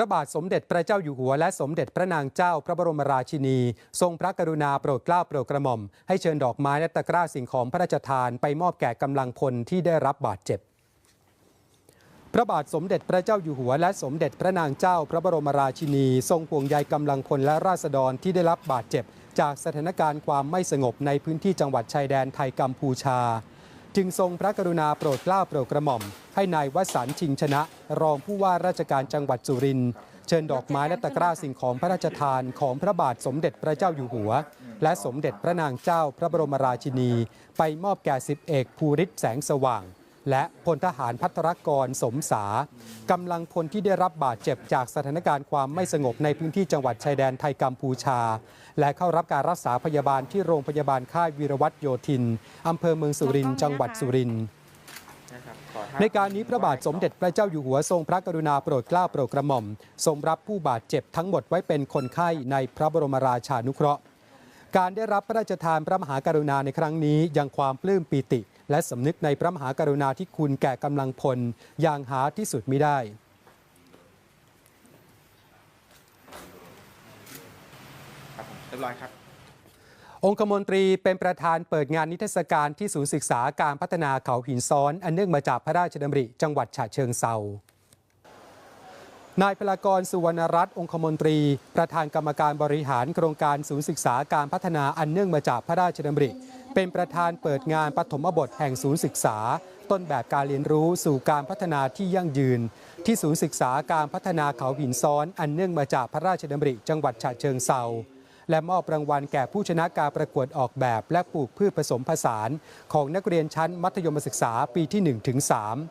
ระบาทสมเด็จพระเจ้าอยู่หัวและสมเด็จพระนางเจ้าพระบรมราชินี ทรงพระกรุณาโปรดเกล้าโปรดกระหม่อม ให้เชิญดอกไม้และตะกร้าสิ่งของพระราชทานไปมอบแก่กำลังพลที่ได้รับบาดเจ็บพระบาทสมเด็จพระเจ้าอยู่หัว และสมเด็จพระนางเจ้าพระบรมราชินี ทรงห่วงใยกำลังพลและราษฎรที่ได้รับบาดเจ็บ จากสถานการณ์ความไม่สงบในพื้นที่จังหวัดชายแดนไทยกัมพูชา จึงทรงพระกรุณาโปรดเกล้าโปรดกระหม่อม ให้นายวสันต์ชิงชนะ รองผู้ว่าราชการจังหวัดสุรินทร์เชิญดอกไม้และตะกร้าสิ่งของพระราชทานของพระบาทสมเด็จพระเจ้าอยู่หัว และสมเด็จพระนางเจ้าพระบรมราชินี ไปมอบแก่สิบเอกภูริศแสงสว่าง และพลทหารพัทรกรสมสากำลังพลที่ได้รับบาดเจ็บจากสถานการณ์ความไม่สงบในพื้นที่จังหวัดชายแดนไทยกัมพูชา และเข้ารับการรักษาพยาบาลที่โรงพยาบาลค่ายวีรวัตรโยธินอำเภอเมืองสุรินทร์จังหวัดสุรินทร์ในการนี้พระบาทสมเด็จพระเจ้าอยู่หัวทรงพระกรุณาโปรดเกล้าโปรดกระหม่อม ทรงรับผู้บาดเจ็บทั้งหมดไว้เป็นคนไข้ในพระบรมราชานุเคราะห์ การได้รับพระราชทานพระมหากรุณาในครั้งนี้ยังความปลื้มปีติ และสำนึกในพระมหากรุณาธิคุณแก่กำลังพลอย่างหาที่สุดมิได้ครับผมเรียบร้อยครับองคมนตรีเป็นประธานเปิดงานนิทรรศการที่ศูนย์ศึกษาการพัฒนาเขาหินซ้อน อันเนื่องมาจากพระราชดำริจังหวัดฉะเชิงเซานายพลากรสุวรรณรัตน์องคมนตรี ประธานกรรมการบริหารโครงการศูนย์ศึกษาการพัฒนาอันเนื่องมาจากพระราชดำริ เป็นประธานเปิดงานปฐมบทแห่งศูนย์ศึกษา ต้นแบบการเรียนรู้สู่การพัฒนาที่ยั่งยืน ที่ศูนย์ศึกษาการพัฒนาเขาหินซ้อน อันเนื่องมาจากพระราชดำริจังหวัดฉะเชิงเซาและมอบรางวัลแก่ผู้ชนะการประกวดออกแบบ และปลูกพืชผสมผสาน ของนักเรียนชั้นมัธยมศึกษาปีที่1ถึง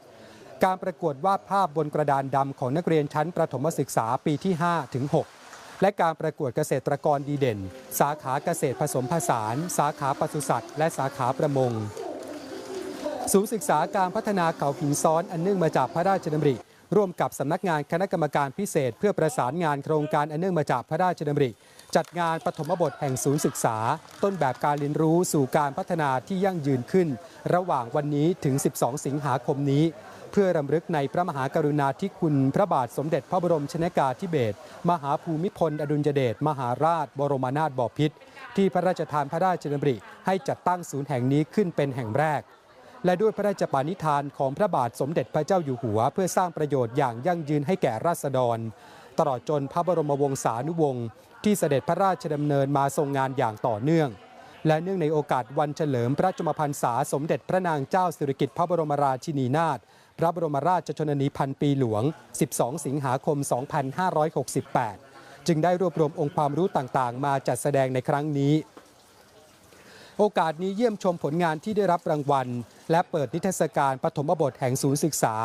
3การประกวดวาดภาพบนกระดานดำของนักเรียนชั้นประถมศึกษาปีที่5ถึง6 และการประกวดเกษตรกรดีเด่น สาขาเกษตรผสมผสาน สาขาปศุสัตว์ และสาขาประมง ศูนย์ศึกษาการพัฒนาเขาหินซ้อนอันเนื่องมาจากพระราชดำริ ร่วมกับสำนักงานคณะกรรมการพิเศษ เพื่อประสานงานโครงการอันเนื่องมาจากพระราชดำริ จัดงานปฐมบทแห่งศูนย์ศึกษา ต้นแบบการเรียนรู้สู่การพัฒนาที่ยั่งยืนขึ้น ระหว่างวันนี้ถึง 12 สิงหาคมนี้ เพื่อรำลึกในพระมหากรุณาธิคุณพระบาทสมเด็จพระบรมชนกาธิเบศรมหาภูมิพล อดุลยเดชมหาราช บรมนาถบพิตรที่พระราชทานพระราชดำริ ให้จัดตั้งศูนย์แห่งนี้ขึ้นเป็นแห่งแรก และด้วยพระราชปณิธานของพระบาทสมเด็จพระเจ้าอยู่หัว เพื่อสร้างประโยชน์อย่างยั่งยืนให้แก่ราษฎร ตลอดจนพระบรมวงศานุวงศ์ที่เสด็จพระราชดำเนินมาทรงงานอย่างต่อเนื่องและเนื่องในโอกาสวันเฉลิมพระชมพรรษาสมเด็จพระนางเจ้าสิริกิติ์พระบรมราชินีนาถ พระบรมราชชนนีพันปีหลวง 12 สิงหาคม 2568 จึงได้รวบรวมองค์ความรู้ต่างๆ มาจัดแสดงในครั้งนี้ โอกาสนี้เยี่ยมชมผลงานที่ได้รับรางวัล และเปิดนิทรรศการปฐมบทแห่งศูนย์ศึกษา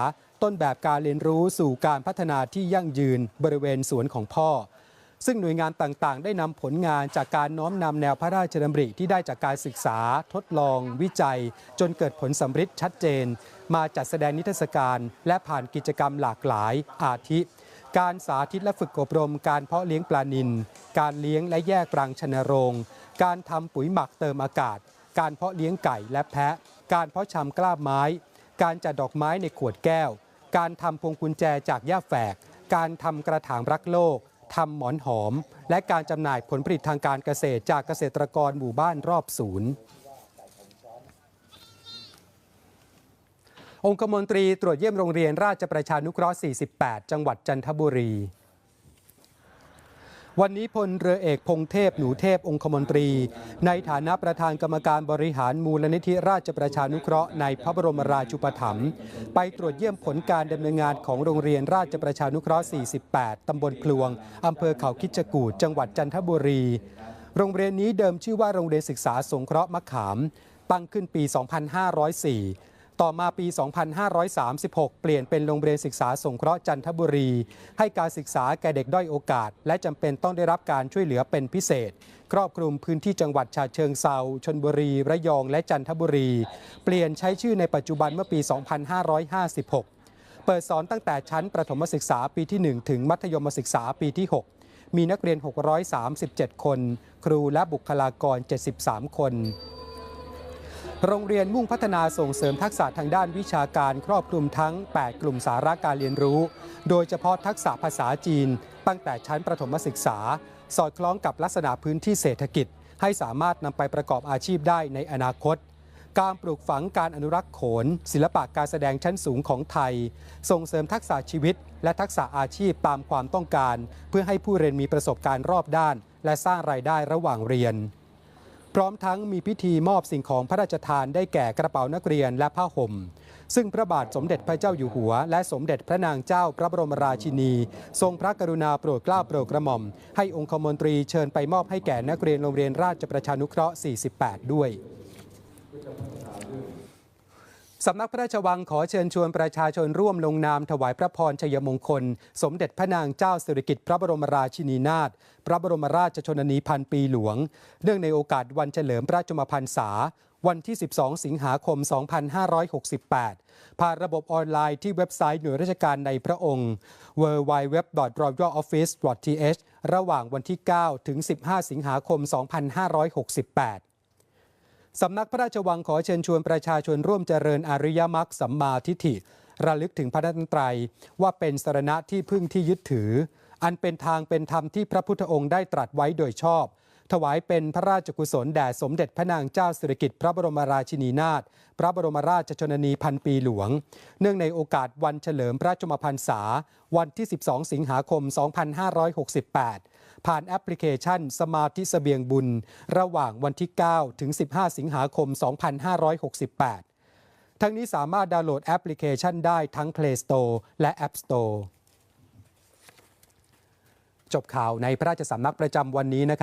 ต้นแบบการเรียนรู้สู่การพัฒนาที่ยั่งยืนบริเวณสวนของพ่อซึ่งหน่วยงานต่างๆ ได้นำผลงานจากการน้อมนำแนวพระราชดำริที่ได้จากการศึกษา ทดลอง วิจัย จนเกิดผลสำฤทธิ์ชัดเจน มาจัดแสดงนิทรรศการ และผ่านกิจกรรมหลากหลายอาทิ การสาธิตและฝึกอบรมการเพาะเลี้ยงปลานิล การเลี้ยงและแยกรังชนโรง การทำปุ๋ยหมักเติมอากาศ การเพาะเลี้ยงไก่และแพะ การเพาะชำกล้าไม้ การจัดดอกไม้ในขวดแก้ว การทำพวงกุญแจจากหญ้าแฝก การทำกระถางรักโลกทำหมอนหอม และการจำหน่ายผลผลิตทางการเกษตรจากเกษตรกรหมู่บ้านรอบศูนย์ องคมนตรีตรวจเยี่ยมโรงเรียนราชประชานุเคราะห์ 48 จังหวัดจันทบุรี วันนี้พลเรือเอกพงเทพหนูเทพองคมนตรี ในฐานะประธานกรรมการบริหารมูลนิธิราชประชานุเคราะห์ในพระบรมราชูปถัมภ์ไปตรวจเยี่ยมผลการดำเนินงานของโรงเรียนราชประชานุเคราะห์ 48 ตำบลพลวงอำเภอเขาคิดจกูฏจังหวัดจันทบุรี โรงเรียนนี้เดิมชื่อว่าโรงเรียนศึกษาสงเคราะห์มะขาม ตั้งขึ้นปี 2504 ต่อมาปี 2536 เปลี่ยนเป็นโรงเรียนศึกษาสงเคราะห์จันทบุรี ให้การศึกษาแก่เด็กด้อยโอกาส และจำเป็นต้องได้รับการช่วยเหลือเป็นพิเศษ ครอบคลุมพื้นที่จังหวัดฉะเชิงเซาชนบุรี ระยองและจันทบุรี เปลี่ยนใช้ชื่อในปัจจุบันเมื่อปี 2556 เปิดสอนตั้งแต่ชั้นประถมศึกษาปีที่ 1 ถึงมัธยมศึกษาปีที่ 6 มีนักเรียน 637 คน ครูและบุคลากร 73 คน โรงเรียนมุ่งพัฒนาส่งเสริมทักษะทางด้านวิชาการครอบคลุมทั้ง 8 กลุ่มสาระการเรียนรู้ โดยเฉพาะทักษะภาษาจีน ตั้งแต่ชั้นประถมศึกษา สอดคล้องกับลักษณะพื้นที่เศรษฐกิจ ให้สามารถนำไปประกอบอาชีพได้ในอนาคต การปลูกฝังการอนุรักษ์โขน ศิลปะการแสดงชั้นสูงของไทย ส่งเสริมทักษะชีวิต และทักษะอาชีพตามความต้องการ เพื่อให้ผู้เรียนมีประสบการณ์รอบด้าน และสร้างรายได้ระหว่างเรียน พร้อมทั้งมีพิธีมอบสิ่งของพระราชทานได้แก่กระเป๋านักเรียนและผ้าห่ม ซึ่งพระบาทสมเด็จพระเจ้าอยู่หัว และสมเด็จพระนางเจ้าพระบรมราชินี ทรงพระกรุณาโปรดเกล้าโปรดกระหม่อม ให้องคมนตรีเชิญไปมอบให้แก่นักเรียนโรงเรียนราชประชานุเคราะห์ 48 ด้วย สำนักพระราชวังขอเชิญชวนประชาชนร่วมลงนามถวายพระพรชัยมงคล สมเด็จพระนางเจ้าสิริกิติ์พระบรมราชินีนาถพระบรมราชชนนีพันปีหลวง เนื่องในโอกาสวันเฉลิมพระชมพรรษา วันที่ 12 สิงหาคม 2568 ผ่านระบบออนไลน์ที่เว็บไซต์หน่วยราชการในพระองค์ www.royaloffice.th ระหว่างวันที่ 9 ถึง 15 สิงหาคม 2568 สำนักพระราชวังขอเชิญชวนประชาชนร่วมเจริญอริยมรรคสัมมาทิฏฐิ ระลึกถึงพระรันตรัยว่าเป็นสรณะที่พึ่งที่ยึดถือ อันเป็นทางเป็นธรรมที่พระพุทธองค์ได้ตรัสไว้โดยชอบ ถวายเป็นพระราชกุศลแด่สมเด็จพระนางเจ้าสิริกิติ์พระบรมราชินีนาถพระบรมราชชนนีพันปีหลวง เนื่องในโอกาสวันเฉลิมพระชมพรรษา วันที่ 12 สิงหาคม 2568 ผ่านแอปพลิเคชัน สมาธิเสบียงบุญ ระหว่างวันที่ 9 ถึง 15 สิงหาคม 2568 ทั้งนี้สามารถดาวน์โหลดแอปพลิเคชันได้ทั้ง Play Store และ App Store จบข่าวในพระราชสำนักประจำวันนี้นะครับ